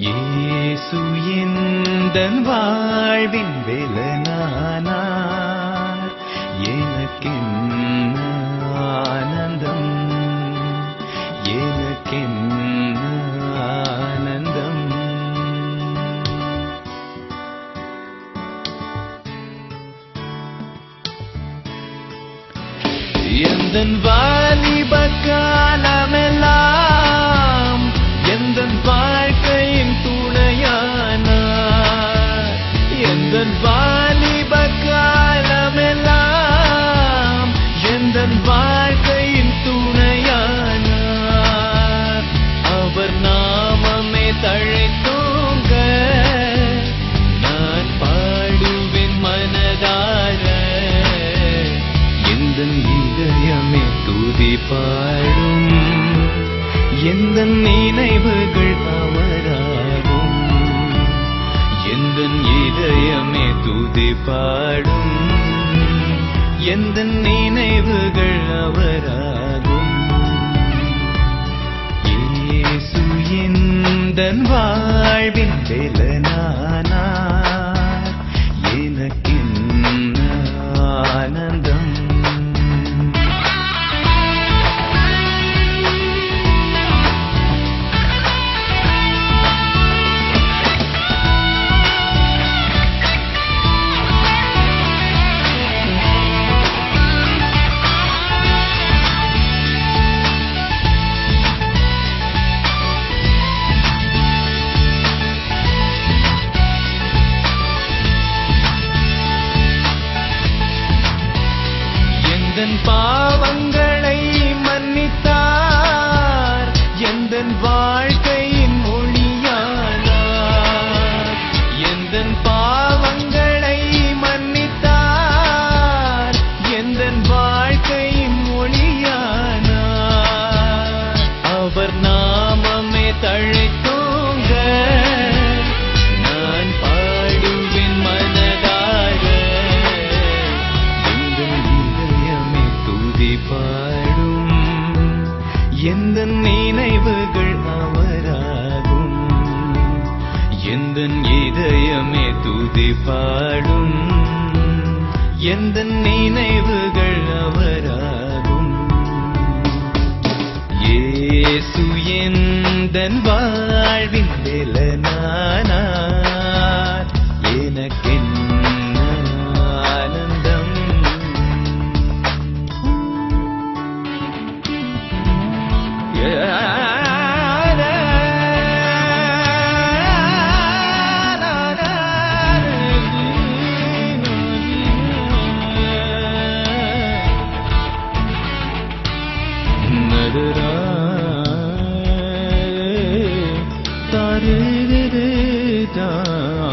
இயேசு எந்தன் வாழ்வின் வேலனானார்? எனக்கென்ன ஆனந்தம்? எனக்கென்ன ஆனந்தம்? எந்தன் வாலிப துதி பாடும். எந்த நினைவுகள் அவராகும் எந்த இதயமே துதி பாடும். எந்த நினைவுகள் அவராகும் இயேசு எந்தன் வாழ்வின் வேலனானார்? எனக்கென்ன ஆனந்த இதயமே துதி பாடும். எந்த நினைவுகள் அவராகும்? ஏசு எந்த வாழ்வின் நிலனானா सीता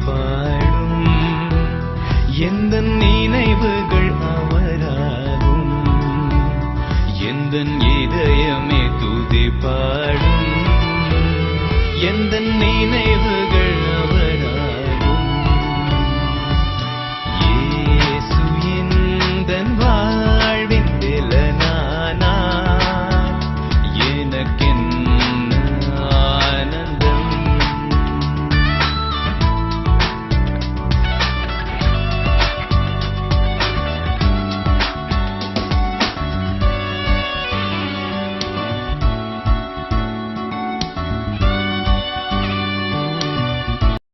Deepa.